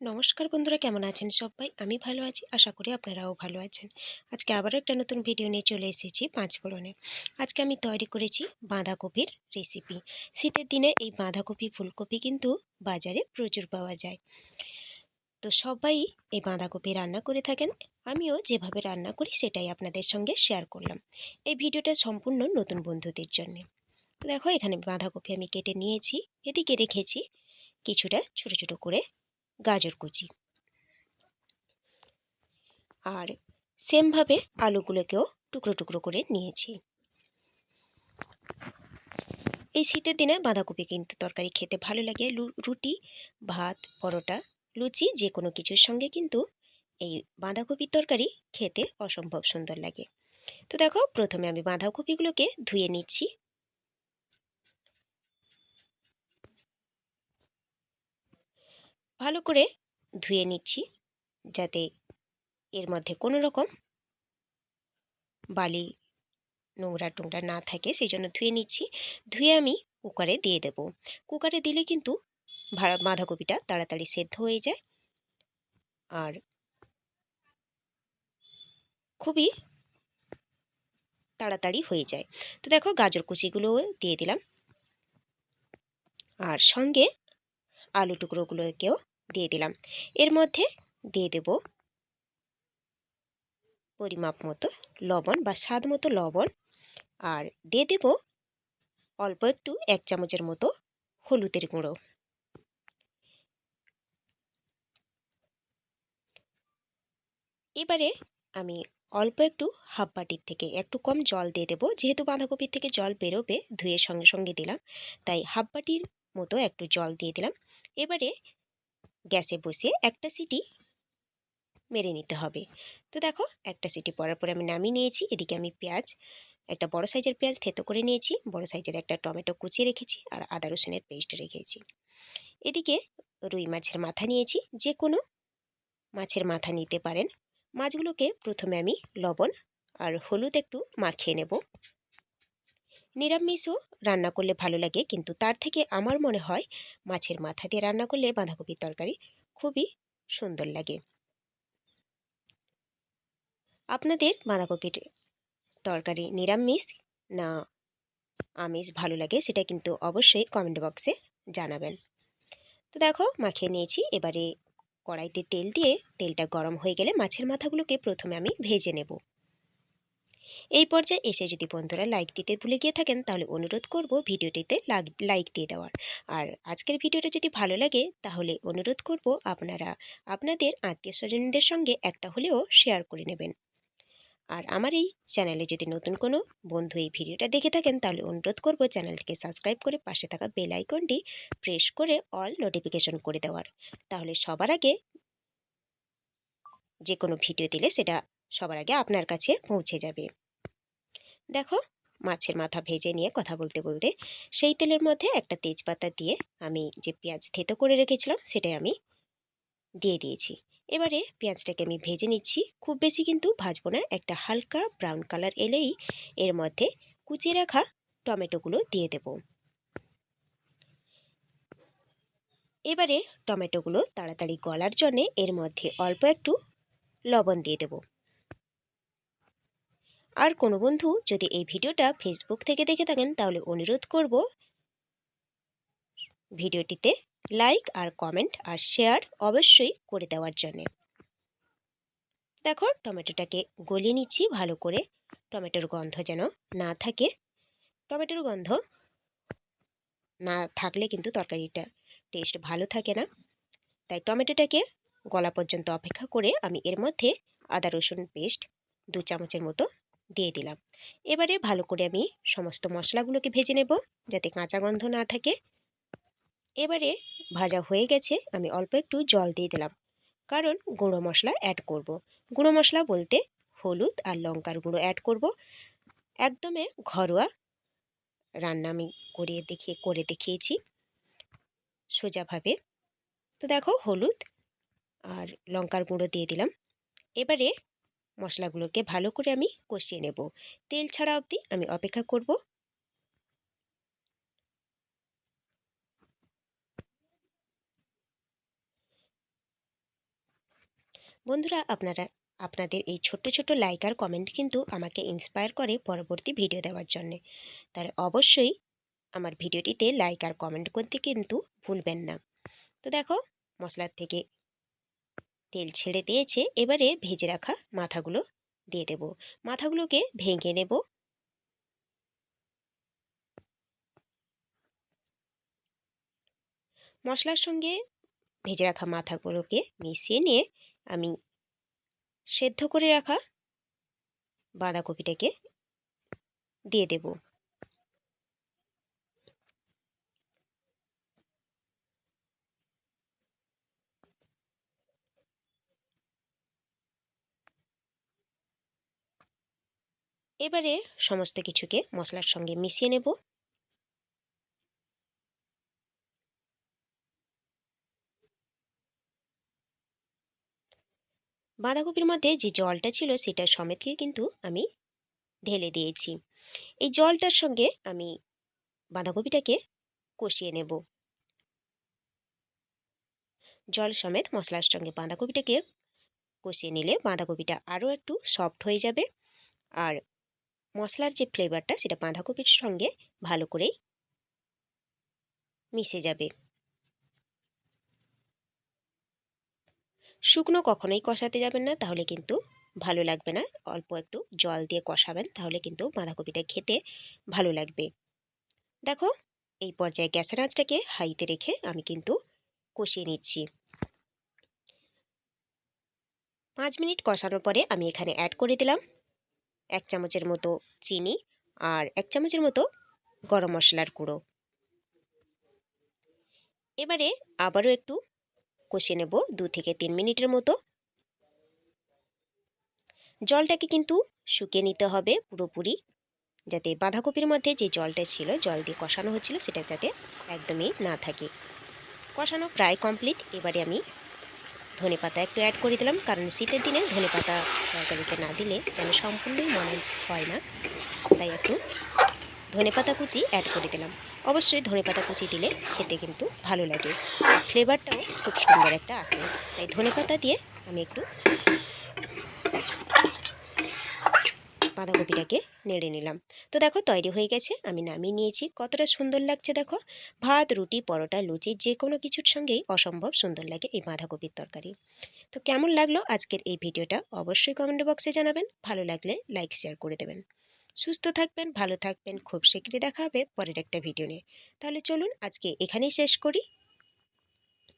নমস্কার বন্ধুরা, কেমন আছেন সবাই? আমি ভালো আছি, আশা করি আপনারাও ভালো আছেন। আজকে আবারও একটা নতুন ভিডিও নিয়ে চলে এসেছি পাঁচ ফোড়নে আজকে আমি তৈরি করেছি বাঁধাকপির রেসিপি শীতের দিনে এই বাঁধাকপি, ফুলকপি কিন্তু বাজারে প্রচুর পাওয়া যায়। তো সবাই এই বাঁধাকপি রান্না করে থাকেন, আমিও যেভাবে রান্না করি সেটাই আপনাদের সঙ্গে শেয়ার করলাম। এই ভিডিওটা সম্পূর্ণ নতুন বন্ধুদের জন্য। দেখো, এখানে বাঁধাকপি আমি কেটে নিয়েছি, এদিকে রেখেছি কিছুটা ছোট ছোট করে গাজর কুচি। আর সেমভাবে আলুগুলোকেও টুকরো টুকরো করে নিয়েছি। এই শীতের দিনে বাঁধাকপি কিন্তু তরকারি খেতে ভালো লাগে। রুটি, ভাত, পরোটা, লুচি যে কোনো কিছুর সঙ্গে কিন্তু এই বাঁধাকপির তরকারি খেতে অসম্ভব সুন্দর লাগে। তো দেখো, প্রথমে আমি বাঁধাকপিগুলোকে ধুয়ে নিচ্ছি। ভালো করে ধুয়ে নিচ্ছি যাতে এর মধ্যে কোনো রকম বালি নোংরা টোংরা না থাকে সেই জন্য ধুয়ে নিচ্ছি। ধুয়ে আমি কুকারে দিয়ে দেব। কুকারে দিলে কিন্তু বাঁধাকপিটা তাড়াতাড়ি সেদ্ধ হয়ে যায়। আর খুবই তাড়াতাড়ি হয়ে যায়। তো দেখো গাজর কুচিগুলোও দিয়ে দিলাম। আর সঙ্গে আলু টুকরোগুলোকেও দিয়ে দিলাম। এর মধ্যে দিয়ে দেব পরিমাপ মতো লবণ বা স্বাদ মতো লবণ আর দিয়ে দেব অল্প একটু এক চামচের মতো হলুদের গুঁড়ো। এবারে আমি অল্প একটু হাফ বাটির থেকে একটু কম জল দিয়ে দেবো। যেহেতু বাঁধাকপির থেকে জল বেরোবে ধুয়ে সঙ্গে সঙ্গে দিলাম, তাই হাফ বাটির মতো একটু জল দিয়ে দিলাম। এবারে গ্যাসে বসিয়ে একটা সিটি মেরে নিতে হবে। তো দেখো, একটা সিটি পরার পরে আমি নামিয়ে নিয়েছি। এদিকে আমি পেঁয়াজ, একটা বড় সাইজের পেঁয়াজ থেতো করে নিয়েছি। বড় সাইজের একটা টমেটো কুচিয়ে রেখেছি আর আদা রসুনের পেস্ট রেখেছি। এদিকে রুই মাছের মাথা নিয়েছি। যে কোনো মাছের মাথা নিতে পারেন। মাছগুলোকে প্রথমে আমি লবণ আর হলুদ একটু মাখিয়ে নেব। নিরামিষও রান্না করলে ভালো লাগে। কিন্তু তার থেকে আমার মনে হয় মাছের মাথা দিয়ে রান্না করলে বাঁধাকপির তরকারি খুবই সুন্দর লাগে। আপনাদের বাঁধাকপির তরকারি নিরামিষ না আমিষ ভালো লাগে সেটা কিন্তু অবশ্যই কমেন্ট বক্সে জানাবেন। তো দেখো মাখিয়ে নিয়েছি, এবারে কড়াইতে তেল দিয়ে তেলটা গরম হয়ে গেলে মাছের মাথাগুলোকে প্রথমে আমি ভেজে নেব। এই পর্যায়ে এসে যদি বন্ধুরা লাইক দিতে ভুলে গিয়ে থাকেন, তাহলে অনুরোধ করব ভিডিওটিতে লাইক দিয়ে দেওয়ার। আর আজকের ভিডিওটা যদি ভালো লাগে, তাহলে অনুরোধ করব আপনারা আপনাদের আত্মীয় স্বজনদের সঙ্গে একটা হলেও শেয়ার করে নেবেন। আর আমার এই চ্যানেলে যদি নতুন কোনো বন্ধু এই ভিডিওটা দেখে থাকেন, তাহলে অনুরোধ করব চ্যানেলটিকে সাবস্ক্রাইব করে পাশে থাকা বেল আইকনটি প্রেস করে অল নোটিফিকেশন করে দেওয়ার। তাহলে সবার আগে যে কোনো ভিডিও দিলে সেটা সবার আগে আপনার কাছে পৌঁছে যাবে। দেখো, মাছের মাথা ভেজে নিয়ে কথা বলতে বলতে সেই তেলের মধ্যে একটা তেজপাতা দিয়ে আমি যে পেঁয়াজ থেতো করে রেখেছিলাম সেটাই আমি দিয়ে দিয়েছি। এবারে পেঁয়াজটাকে আমি ভেজে নিচ্ছি। খুব বেশি কিন্তু ভাজবো না, একটা হালকা ব্রাউন কালার এলেই এর মধ্যে কুচিয়ে রাখা টমেটোগুলো দিয়ে দেব। এবারে টমেটোগুলো তাড়াতাড়ি গলার জন্যে এর মধ্যে অল্প একটু লবণ দিয়ে দেব। আর কোনো বন্ধু যদি এই ভিডিওটা ফেসবুক থেকে দেখে থাকেন, তাহলে অনুরোধ করব ভিডিওটিতে লাইক আর কমেন্ট আর শেয়ার অবশ্যই করে দেওয়ার জন্যে। দেখো, টমেটোটাকে গলিয়ে নিচ্ছি, ভালো করে টমেটোর গন্ধ যেন না থাকে। টমেটোর গন্ধ না থাকলে কিন্তু তরকারিটা টেস্ট ভালো থাকে না। তাই টমেটোটাকে গলা পর্যন্ত অপেক্ষা করে আমি এর মধ্যে আদা রসুন পেস্ট দু চামচের মতো দিয়ে দিলাম। এবারে ভালো করে আমি সমস্ত মশলাগুলোকে ভেজে নেব যাতে কাঁচা গন্ধ না থাকে। এবারে ভাজা হয়ে গেছে, আমি অল্প একটু জল দিয়ে দিলাম। কারণ গুঁড়ো মশলা অ্যাড করব। গুঁড়ো মশলা বলতে হলুদ আর লঙ্কার গুঁড়ো অ্যাড করব। একদমে ঘরোয়া রান্না আমি করিয়ে দেখিয়ে করে দেখিয়েছি সোজাভাবে। তো দেখো হলুদ আর লঙ্কার গুঁড়ো দিয়ে দিলাম। এবারে মশলাগুলোকে ভালো করে আমি কষিয়ে নেব। তেল ছাড়া অবধি আমি অপেক্ষা করব। বন্ধুরা, আপনারা, আপনাদের এই ছোট্ট ছোট লাইক আর কমেন্ট কিন্তু আমাকে ইন্সপায়ার করে পরবর্তী ভিডিও দেওয়ার জন্যে। তার অবশ্যই আমার ভিডিওটিতে লাইক আর কমেন্ট করতে কিন্তু ভুলবেন না। তো দেখো, মশলার থেকে তেল ছেড়ে দিয়েছে, এবারে ভেজে রাখা মাথাগুলো দিয়ে দেব। মাথাগুলোকে ভেঙে নেব। মশলার সঙ্গে ভেজে রাখা মাথাগুলোকে মিশিয়ে নিয়ে আমি সেদ্ধ করে রাখা বাঁধাকপিটাকে দিয়ে দেব। এবারে সমস্ত কিছুকে মশলার সঙ্গে মিশিয়ে নেব। বাঁধাকপির মধ্যে যে জলটা ছিল সেটা সমেতকে কিন্তু আমি ঢেলে দিয়েছি। এই জলটার সঙ্গে আমি বাঁধাকপিটাকে কষিয়ে নেব। জল সমেত মশলার সঙ্গে বাঁধাকপিটাকে কষিয়ে নিলে বাঁধাকপিটা আরও একটু সফট হয়ে যাবে। আর মশলার যে ফ্লেভারটা সেটা বাঁধাকপির সঙ্গে ভালো করেই মিশে যাবে। শুকনো কখনোই কষাতে যাবেন না, তাহলে কিন্তু ভালো লাগবে না। অল্প একটু জল দিয়ে কষাবেন, তাহলে কিন্তু বাঁধাকপিটা খেতে ভালো লাগবে। দেখো, এই পর্যায়ে গ্যাসের আঁচটাকে হাইতে রেখে আমি কিন্তু কষিয়ে নিচ্ছি। পাঁচ মিনিট কষানোর পরে আমি এখানে অ্যাড করে দিলাম। এক চামচের মতো চিনি আর এক চামচের মতো গরম মশলার গুঁড়ো। এবারে আবারও একটু কষিয়ে নেব দু থেকে তিন মিনিটের মতো। জলটাকে কিন্তু শুকিয়ে নিতে হবে পুরোপুরি, যাতে বাঁধাকপির মধ্যে যে জলটা ছিল, জল দিয়ে কষানো হচ্ছিল, সেটা যাতে একদমই না থাকে। কষানো প্রায় কমপ্লিট। এবারে আমি ধনে পাতা একটু অ্যাড করে দিলাম, কারণ শীতের দিনে ধনে পাতা তরকারিতে না দিলে যেন সম্পূর্ণই মনে হয় না। তাই একটু ধনে পাতা কুচি অ্যাড করে দিলাম। অবশ্যই ধনে পাতা কুচি দিলে খেতে কিন্তু ভালো লাগে। ফ্লেভারটাও খুব সুন্দর একটা আসে তাই ধনে পাতা দিয়ে আমি একটু বাঁধাকপিটাকে নেড়ে নিলাম। তো দেখো তৈরি হয়ে গেছে, আমি নামিয়ে নিয়েছি। কতটা সুন্দর লাগছে দেখো। ভাত, রুটি, পরোটা, লুচি যে কোনো কিছুর সঙ্গেই অসম্ভব সুন্দর লাগে এই বাঁধাকপির তরকারি। তো কেমন লাগল আজকের এই ভিডিওটা অবশ্যই কমেন্ট বক্সে জানাবেন। ভালো লাগলে লাইক, শেয়ার করে দেবেন। সুস্থ থাকবেন, ভালো থাকবেন। খুব শীঘ্রই দেখা হবে পরের একটা ভিডিও নিয়ে। তাহলে চলুন আজকে এখানেই শেষ করি।